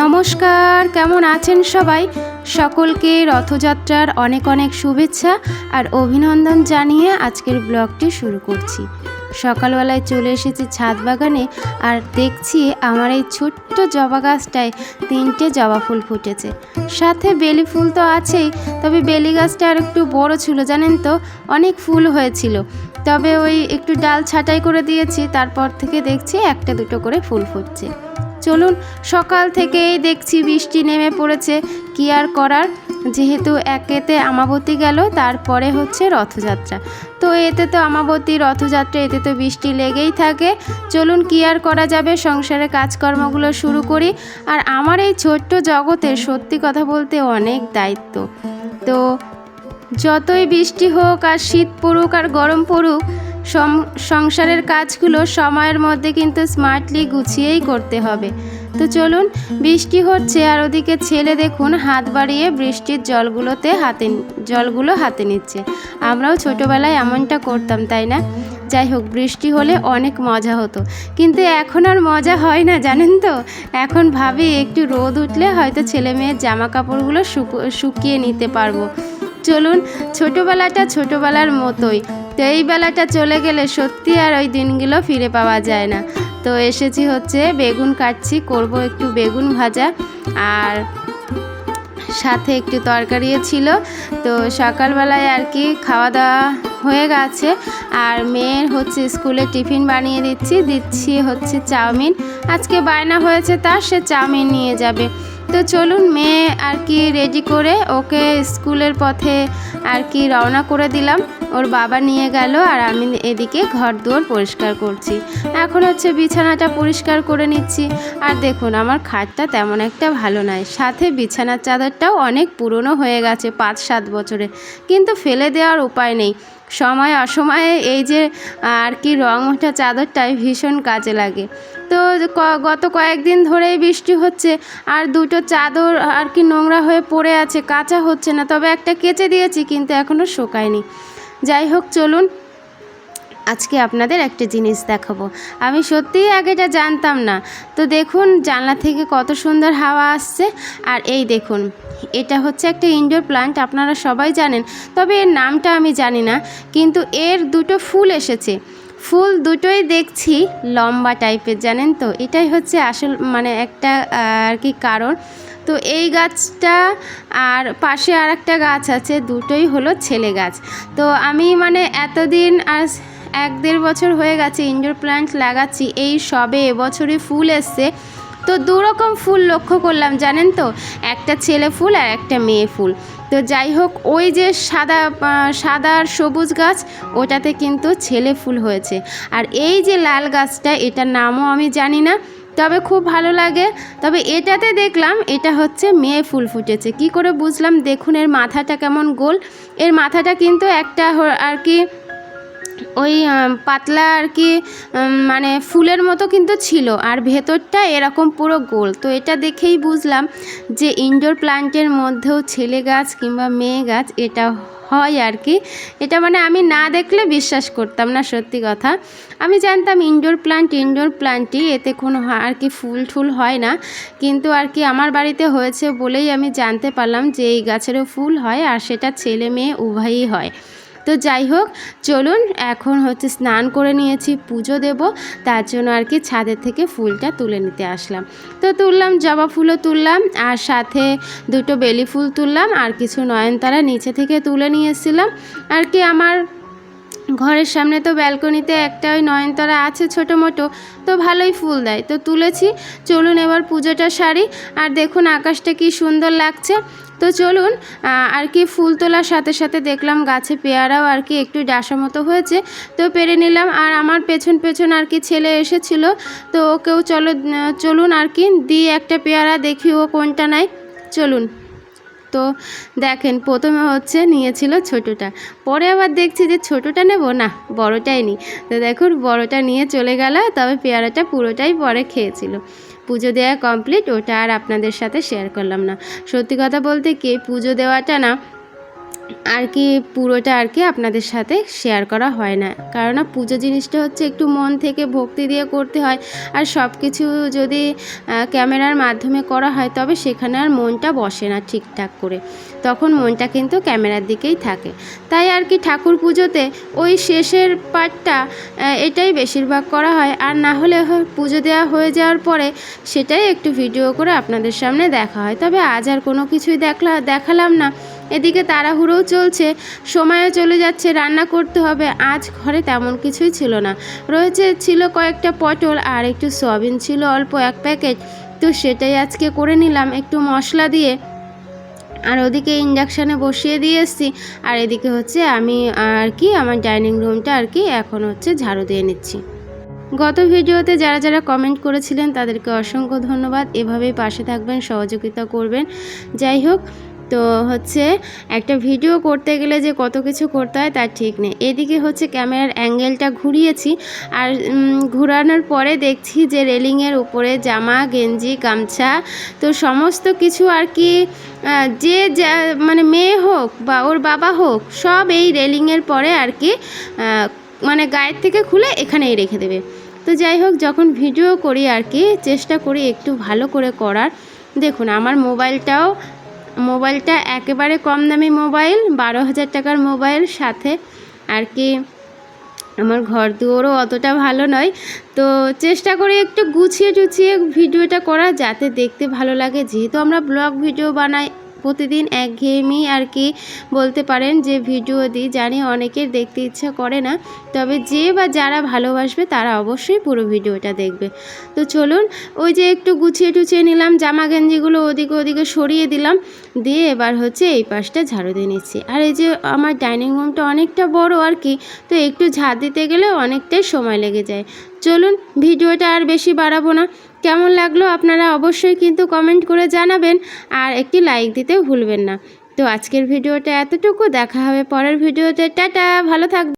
নমস্কার, কেমন আছেন সবাই? সকলকে রথযাত্রার অনেক অনেক শুভেচ্ছা আর অভিনন্দন জানিয়ে আজকের ব্লগটি শুরু করছি। সকালবেলায় চলে এসেছি ছাদ বাগানে আর দেখছি আমার এই ছোট্ট জবা গাছটায় তিনটে জবা ফুল ফুটেছে। সাথে বেলি ফুল তো আছেই, তবে বেলি গাছটা আর একটু বড় ছিল, জানেন তো? অনেক ফুল হয়েছিল। তবে ওই একটু ডাল ছাঁটাই করে দিয়েছি, তারপর থেকে দেখছি একটা দুটো করে ফুল ফুটছে। চলুন, সকাল থেকেই দেখছি বৃষ্টি নেমে পড়েছে। কি আর করার? যেহেতু একেতে আমাবতী গেল, তারপরে হচ্ছে রথযাত্রা। তো এতে তো আমাবতী, রথযাত্রা, এতে তো বৃষ্টি লেগেই থাকে। চলুন, কি আর করা যাবে? সংসারে কাজকর্মগুলো শুরু করি। আর আমার এই ছোট্ট জগতে সত্যি কথা বলতে অনেক দায়িত্ব। তো যতই বৃষ্টি হোক, আর শীত পড়ুক, আর গরম পড়ুক সংসারের কাজগুলো সময়ের মধ্যে কিন্তু স্মার্টলি গুছিয়েই করতে হবে। তো চলুন, বৃষ্টি হচ্ছে আর ওদিকে ছেলে দেখুন হাত বাড়িয়ে বৃষ্টির জলগুলোতে হাতে জলগুলো হাতে নিচ্ছে। আমরাও ছোটোবেলায় এমনটা করতাম, তাই না? যাই হোক, বৃষ্টি হলে অনেক মজা হতো। কিন্তু এখন আর মজা হয় না, জানেন তো? এখন ভাবি একটু রোদ উঠলে হয়তো ছেলে মেয়ের জামা কাপড়গুলো শুকো- শুকিয়ে নিতে পারব। চলুন, ছোটোবেলাটা ছোটোবেলার মতোই। তো এই বেলাটা চলে গেলে সত্যি আর ওই দিনগুলো ফিরে পাওয়া যায় না। তো এসেছি হচ্ছে বেগুন কাটছি, করব একটু বেগুন ভাজা। আর সাথে একটু তরকারিও ছিল। তো সকালবেলায় আর কি খাওয়া দাওয়া হয়ে গেছে। আর মেয়ের হচ্ছে স্কুলে টিফিন বানিয়ে দিচ্ছি দিচ্ছি হচ্ছে চাউমিন। আজকে বায়না হয়েছে তার, সে চাউমিন নিয়ে যাবে। তো চলুন মেয়ে আর কি রেডি করে ওকে স্কুলের পথে আর কি রওনা করে দিলাম। ওর বাবা নিয়ে গেল আর আমি এদিকে ঘর দুয়ার পরিষ্কার করছি। এখন হচ্ছে বিছানাটা পরিষ্কার করে নিচ্ছি। আর দেখুন, আমার খাটটা তেমন একটা ভালো নয়। সাথে বিছানার চাদরটাও অনেক পুরনো হয়ে গেছে, পাঁচ সাত বছরে। কিন্তু ফেলে দেওয়ার উপায় নেই। সময় অসময়ে এই যে, আর কি রং ওঠা চাদরটাই ভীষণ কাজে লাগে। তো গত কয়েকদিন ধরেই বৃষ্টি হচ্ছে, আর দুটো চাদর আর কি নোংরা হয়ে পড়ে আছে, কাঁচা হচ্ছে না, তবে একটা কেচে দিয়েছি, কিন্তু এখনও শোকায়নি। যাই হোক, চলুন আজকে আপনাদের একটা জিনিস দেখাবো। আমি সত্যিই আগেটা জানতাম না। তো দেখুন, জানলা থেকে কত সুন্দর হাওয়া আসছে। আর এই দেখুন, এটা হচ্ছে একটা ইনডোর প্লান্ট আপনারা সবাই জানেন। তবে এর নামটা আমি জানি না, কিন্তু এর দুটো ফুল এসেছে। ফুল দুটোই দেখছি লম্বা টাইপের, জানেন তো? এটাই হচ্ছে আসল মানে একটা আর কি কারণ। তো এই গাছটা আর পাশে আর একটা গাছ আছে, দুটোই হলো ছেলে গাছ। তো আমি মানে এতদিন আজ এক দেড় বছর হয়ে গেছে ইনডোর প্ল্যান্ট লাগাচ্ছি, এই সবে এবছরে ফুল এসছে। তো দু রকম ফুল লক্ষ্য করলাম, জানেন তো? একটা ছেলে ফুল আর একটা মেয়ে ফুল। তো যাই হোক, ওই যে সাদা সাদা আর সবুজ গাছ, ওটাতে কিন্তু ছেলে ফুল হয়েছে। আর এই যে লাল গাছটা, এটার নামও আমি জানি না, তবে খুব ভালো লাগে। তবে এটাতে দেখলাম, এটা হচ্ছে মেয়ে ফুল ফুটেছে। কি করে বুঝলাম? দেখুন, এর মাথাটা কেমন গোল। এর মাথাটা কিন্তু একটা আর কি ওই পাতলা আর কি মানে ফুলের মতো কিন্তু ছিল। আর ভেতরটা এরকম পুরো গোল। তো এটা দেখেই বুঝলাম যে ইনডোর প্লান্টের মধ্যেও ছেলে গাছ কিংবা মেয়ে গাছ এটা হয় আর কি। এটা মানে আমি না দেখলে বিশ্বাস করতাম না, সত্যি কথা। আমি জানতাম ইনডোর প্লান্ট ইনডোর প্লান্টই এতে কোনো আর কি ফুল টুল হয় না। কিন্তু আর কি আমার বাড়িতে হয়েছে বলেই আমি জানতে পারলাম যে এই গাছেরও ফুল হয় আর সেটা ছেলে মেয়ে উভয়ই হয়। তো যাই হোক, চলুন এখন হচ্ছে স্নান করে নিয়েছি, পুজো দেব। তার জন্য আর কি ছাদের থেকে ফুলটা তুলে নিতে আসলাম। তো তুললাম, জবা ফুলও তুললাম, আর সাথে দুটো বেলি ফুল তুললাম, আর কিছু নয়নতারা নিচে থেকে তুলে নিয়ে এসেছিলাম। আর কি আমার ঘরের সামনে তো ব্যালকনিতে একটা ওই নয়নতারা আছে ছোটো মোটো, তো ভালোই ফুল দেয়। তো তুলেছি, চলুন এবার পুজোটা সারি, আর দেখুন আকাশটা কি সুন্দর লাগছে। তো চলুন আর কি ফুল তোলার সাথে সাথে দেখলাম গাছে পেয়ারাও আর কি একটু ডাসা মতো হয়েছে। তো পেরে নিলাম, আর আমার পেছন পেছন আর কি ছেলে এসেছিল। তো ওকেও চলো, চলুন আর কি, দিই একটা পেয়ারা, দেখি ও কোনটা নাই চলুন। তো দেখেন, প্রথমে হচ্ছে নিয়েছিল ছোটোটা। পরে আবার দেখছি যে ছোটোটা নেব? না, বড়টাই নিই। তো দেখুন, বড়টা নিয়ে চলে গেল, তবে পেয়ারাটা পুরোটাই পরে খেয়েছিল। পুজো দেওয়া কমপ্লিট ওটা আর আপনাদের সাথে শেয়ার করলাম না। সত্যি কথা বলতে কি, পুজো দেওয়াটা না আর কি পুরোটা আর কি আপনাদের সাথে শেয়ার করা হয় না। কারণ পুজো জিনিসটা হচ্ছে একটু মন থেকে ভক্তি দিয়ে করতে হয়। আর সব কিছু যদি ক্যামেরার মাধ্যমে করা হয়, তবে সেখানে আর মনটা বসে না ঠিকঠাক করে। তখন মনটা কিন্তু ক্যামেরার দিকেই থাকে। তাই আর কি ঠাকুর পুজোতে ওই শেষের পার্টটা এটাই বেশিরভাগ করা হয়। আর না হলে পুজো দেওয়া হয়ে যাওয়ার পরে সেটাই একটু ভিডিও করে আপনাদের সামনে দেখা হয়। তবে আজ আর কোনো কিছুই দেখলা, দেখালাম না। এদিকে তাড়াহুড়োও চলছে, সময়ও চলে যাচ্ছে, রান্না করতে হবে। আজ ঘরে তেমন কিছুই ছিল না। রয়েছে, ছিল কয়েকটা পটল আর একটু সয়াবিন ছিল অল্প এক প্যাকেট। তো সেটাই আজকে করে নিলাম, একটু মশলা দিয়ে। আর ওদিকে ইন্ডাকশানে বসিয়ে দিয়ে এসেছি। আর এদিকে হচ্ছে আমি আর কি, আমার ডাইনিং রুমটা আর কি, এখন হচ্ছে ঝাড়ু দিয়ে নিচ্ছি। গত ভিডিওতে যারা যারা কমেন্ট করেছিলেন, তাদেরকে অসংখ্য ধন্যবাদ। এভাবেই পাশে থাকবেন, সহযোগিতা করবেন। যাই হোক তো হচ্ছে একটা ভিডিও করতে গেলে যে কত কিছু করতে হয় তার ঠিক নেই। এদিকে হচ্ছে ক্যামেরার অ্যাঙ্গেলটা ঘুরিয়েছি আর ঘোরানোর পরে দেখছি যে রেলিংয়ের উপরে জামা, গেঞ্জি, গামছা তো সমস্ত কিছু আর কি যা মানে মেয়ে হোক বা ওর বাবা হোক সব এই রেলিংয়ের পরে আর কি মানে গায়ের থেকে খুলে এখানেই রেখে দেবে। তো যাই হোক, যখন ভিডিও করি আর কি, চেষ্টা করি একটু ভালো করে করার। দেখুন, আমার মোবাইলটাও মোবাইলটা একেবারে কম দামি মোবাইল, বারো হাজার টাকার মোবাইল সাথে। আর কি, আমার ঘর দুয়ারও অতটা ভালো নয়। তো চেষ্টা করি একটু গুছিয়ে টুছিয়ে ভিডিওটা করা যাতে দেখতে ভালো লাগে। যেহেতু আমরা ব্লগ ভিডিও বানাই প্রতিদিন একঘেয়েমি আর কি বলতে পারেন যে ভিডিও দিই, জানি অনেকের দেখতে ইচ্ছা করে না। তবে যে বা যারা ভালোবাসবে, তারা অবশ্যই পুরো ভিডিওটা দেখবে। তো চলুন, ওই যে একটু গুছিয়ে টুছিয়ে নিলাম, জামা গেঞ্জিগুলো ওদিকে ওদিকে সরিয়ে দিলাম। দিয়ে এবার হচ্ছে এই পাশটা ঝাড়ু দিয়ে নিচ্ছি। আর এই যে আমার ডাইনিং রুমটা অনেকটা বড় আর কি, তো একটু ঝাড় দিতে গেলে অনেকটাই সময় লেগে যায়। চলুন, ভিডিওটা আর বেশি বাড়াবো না। কেমন লাগল আপনারা অবশ্যই কিন্তু কমেন্ট করে জানাবেন আর একটি লাইক দিতে ভুলবেন না। তো আজকের ভিডিওটা এতটুকু, দেখা হবে পরের ভিডিওতে। টাটা, ভালো থাকবে